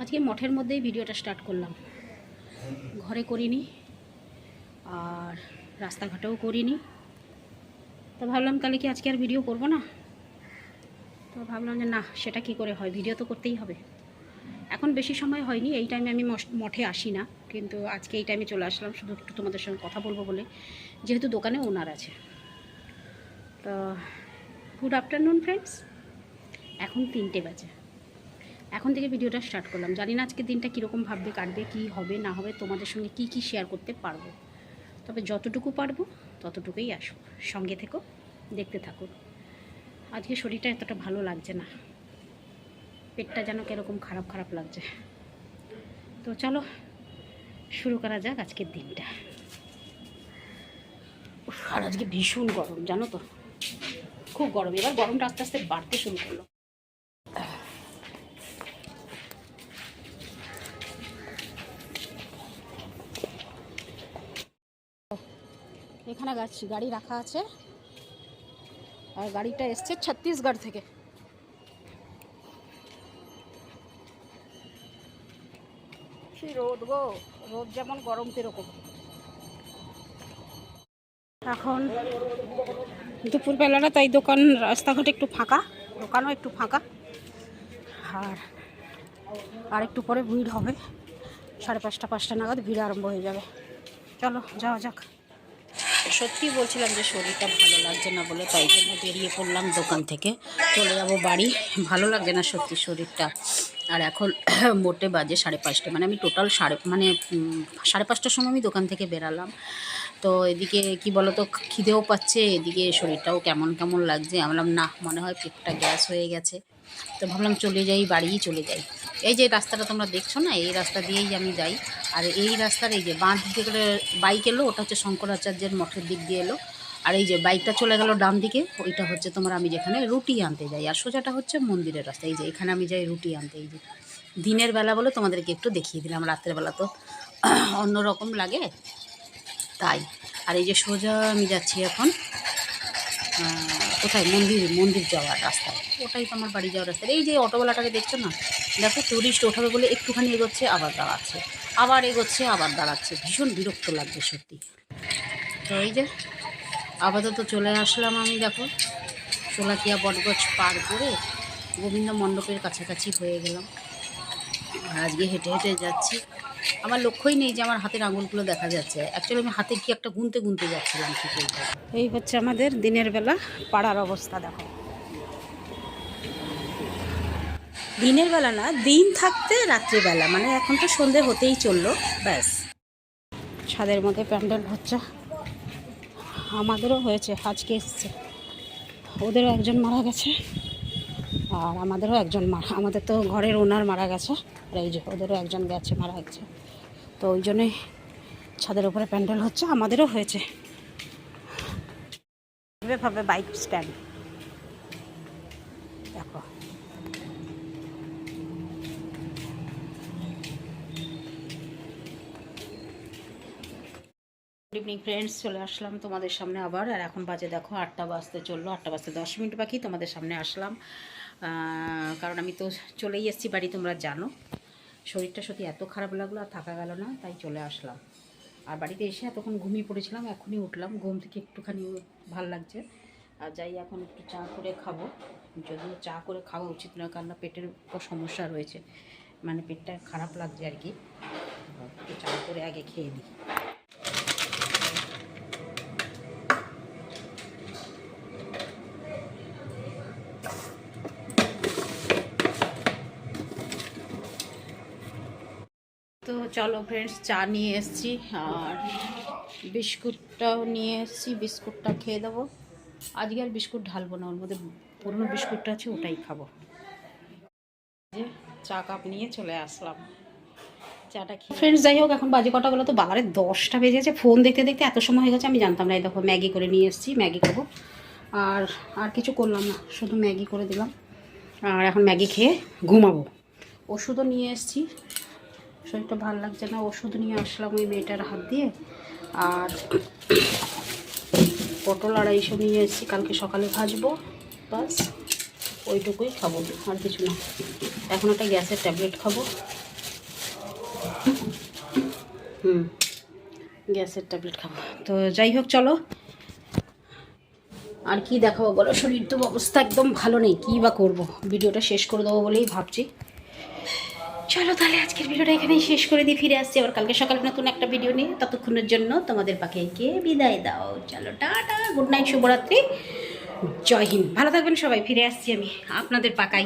আজকে মঠের মধ্যেই ভিডিওটা স্টার্ট করলাম। ঘরে করিনি, আর রাস্তাঘাটেও করিনি। তো ভাবলাম তাহলে কি আজকে আর ভিডিও করব না? তো ভাবলাম যে না, সেটা কি করে হয়? ভিডিও তো করতেই হবে। এখন বেশি সময় হয়নি, এই টাইমে আমি মঠে আসি না। কিন্তু আজকে এই টাইমে চলে আসলাম, শুধু একটু তোমাদের সঙ্গে কথা বলব বলে। যেহেতু দোকানে ওনার আছে। তো গুড আফটারনুন ফ্রেন্ডস এখন তিনটে বাজে। এখন থেকে ভিডিওটা স্টার্ট করলাম। জানি না আজকে দিনটা কীরকম ভাববে, কাটবে, কী হবে, না হবে, তোমাদের সঙ্গে কি কি শেয়ার করতে পারব। তবে যতটুকু পারব, ততটুকুই আসো সঙ্গে থেকো, দেখতে থাকো। আজকে শরীরটা এতটা ভালো লাগছে না। পেটটা যেন কীরকম খারাপ খারাপ লাগছে। তো চলো, শুরু করা যাক আজকের দিনটা। আর আজকে ভীষণ গরম, জানো তো? খুব গরম। এবার গরমটা আস্তে আস্তে বাড়তে শুরু করল। এখানে গাছ গাড়ি রাখা আছে। আর গাড়িটা এসছে ছত্তিশগড় থেকে। রোদ গো রোদ যেমন গরম সেরকম। এখন দুপুরবেলাটা তাই দোকান রাস্তাঘাট একটু ফাঁকা দোকানও একটু ফাঁকা। আর আর একটু পরে ভিড় হবে। সাড়ে পাঁচটা পাঁচটা নাগাদ ভিড় আরম্ভ হয়ে যাবে। চলো যাওয়া যাক। সত্যি বলছিলাম যে শরীরটা ভালো লাগছে না বলে, তাই জন্য বেরিয়ে পড়লাম দোকান থেকে। চলে যাব বাড়ি। ভালো লাগছে না সত্যি শরীরটা। আর এখন মোটে বাজে সাড়ে পাঁচটা। মানে আমি টোটাল সাড়ে মানে সাড়ে পাঁচটার সময় আমি দোকান থেকে বেরালাম। তো এদিকে কি বলতো, খিদেও পাচ্ছে, এদিকে শরীরটাও কেমন কেমন লাগছে। আমি বললাম না মনে হয় পেটটা গ্যাস হয়ে গেছে। তো ভাবলাম, চলে যাই, বাড়িই চলে যাই। এই যে রাস্তাটা তোমরা দেখছ না, এই রাস্তা দিয়েই আমি যাই। আর এই রাস্তার এই যে বাঁ দিকে করে বাইক এলো, ওটা হচ্ছে শঙ্করাচার্যের মঠের দিক দিয়ে এলো। আর এই যে বাইকটা চলে গেল ডান দিকে, ওইটা হচ্ছে তোমার আমি যেখানে রুটি আনতে যাই। আর সোজাটা হচ্ছে মন্দিরের রাস্তা। এই যে এখানে আমি যাই রুটি আনতে। এই যে দিনের বেলা বলে তোমাদেরকে একটু দেখিয়ে দিলাম রাত্রের বেলা তো অন্যরকম লাগে। তাই, আর এই যে সোজা আমি যাচ্ছি এখন কোথায়? মন্দির মন্দির যাওয়ার রাস্তা ওটাই তো আমার বাড়ি যাওয়ার রাস্তা। এই যে অটোওয়ালাটাকে দেখছ না? দেখো টুরিস্ট ওঠাবে বলে একটুখানি এগোচ্ছে, আবার দাঁড়াচ্ছে। আবার এগোচ্ছে, আবার দাঁড়াচ্ছে। ভীষণ বিরক্ত লাগছে সত্যি। তো এই যে, আপাতত চলে আসলাম আমি দেখো। সোলাকিয়া বটগছ পার করে গোবিন্দ মণ্ডপের কাছাকাছি হয়ে গেলাম। আজকে হেঁটে হেঁটে যাচ্ছি। আমার লক্ষ্যই নেই যে আমার হাতের আঙুলগুলো দেখা যাচ্ছে। অ্যাকচুয়ালি আমি হাতে কি একটা গুনতে গুনতে যাচ্ছিলাম ঠিক এই হচ্ছে আমাদের দিনের বেলা পাড়ার অবস্থা দেখো। দিনের বেলা না, দিন থাকতে রাত্রিবেলা মানে এখন তো সন্ধে হতেই চলল, ব্যাস। ছাদের মধ্যে প্যান্ডেল হচ্ছে। আমাদেরও হয়েছে, আজকে এসছে। ওদেরও একজন মারা গেছে, আর আমাদেরও একজন মারা, আমাদের তো ঘরের ওনার মারা গেছে, আর এই যে ওদেরও একজন গেছে, মারা গেছে। তো ওই জন্যই ছাদের উপরে প্যান্ডেল হচ্ছে, আমাদেরও হয়েছে। ভাবে বাইক স্ট্যান্ড। দেখো। গুড ইভিনিং ফ্রেন্ডস চলে আসলাম তোমাদের সামনে আবার। আর এখন বাজে দেখো আটটা বাজতে চলল, আটটা বাজতে দশ মিনিট বাকি, তোমাদের সামনে আসলাম। কারণ আমি তো চলেই এসেছি বাড়ি, তোমরা জানো। শরীরটা সত্যি এত খারাপ লাগল আর থাকা গেল না, তাই চলে আসলাম। আর বাড়িতে এসে এতক্ষণ ঘুমিয়ে পড়েছিলাম, এখনই উঠলাম। ঘুম থেকে একটুখানি ভালো লাগছে। আর যাই, এখন একটু চা করে খাব। যদিও চা করে খাওয়া উচিত নয়, কারণ পেটের সমস্যা রয়েছে। মানে পেটটা খারাপ লাগছে আর কি। একটু চা করে আগে খেয়ে নিই। তো চলো ফ্রেন্ডস চা নিয়ে এসেছি আর বিস্কুটটাও নিয়ে এসেছি, বিস্কুটটা খেয়ে দেবো। আজকে আর বিস্কুট ঢালবো না, ওর মধ্যে পুরনো বিস্কুটটা আছে, ওটাই খাব। যে চা কাপ নিয়ে চলে আসলাম। চাটা ফ্রেন্ডস যাই হোক, এখন বাজে কটা বলো তো, বাবারে দশটা বেজেছে ফোন দেখতে দেখতে এত সময় হয়ে গেছে, আমি জানতাম না, এই দেখো ম্যাগি করে নিয়ে এসেছি, ম্যাগি খাব। আর আর কিছু করলাম না, শুধু ম্যাগি করে দিলাম। আর এখন ম্যাগি খেয়ে ঘুমাবো। ওষুধও নিয়ে এসেছি। শরীরটা ভালো লাগছে না, ওষুধ নিয়ে আসলাম ওই মেয়েটার হাত দিয়ে। আর পটল আড়াইশো নিয়ে এসেছি, কালকে সকালে ভাজবো বাস ওইটুকুই খাব, আর কিছু না। এখন একটা গ্যাসের ট্যাবলেট খাব। হুম, গ্যাসের ট্যাবলেট খাব। তো যাই হোক, চলো। আর কি দেখাবো বলো? শরীর তো অবস্থা একদম ভালো নেই, কী বা করব? ভিডিওটা শেষ করে দেবো বলেই ভাবছি। চলো তাহলে আজকের ভিডিওটা এখানেই শেষ করে দিয়ে ফিরে আসছি আবার কালকে সকালে নতুন একটা ভিডিও নিয়ে। ততক্ষণের জন্য তোমাদের পাখিকে বিদায় দাও। চলো, টাটা, গুড নাইট, শুভরাত্রি। জয় হিন্দ। ভালো থাকবেন সবাই, ফিরে আসছি আমি আপনাদের পাকাই।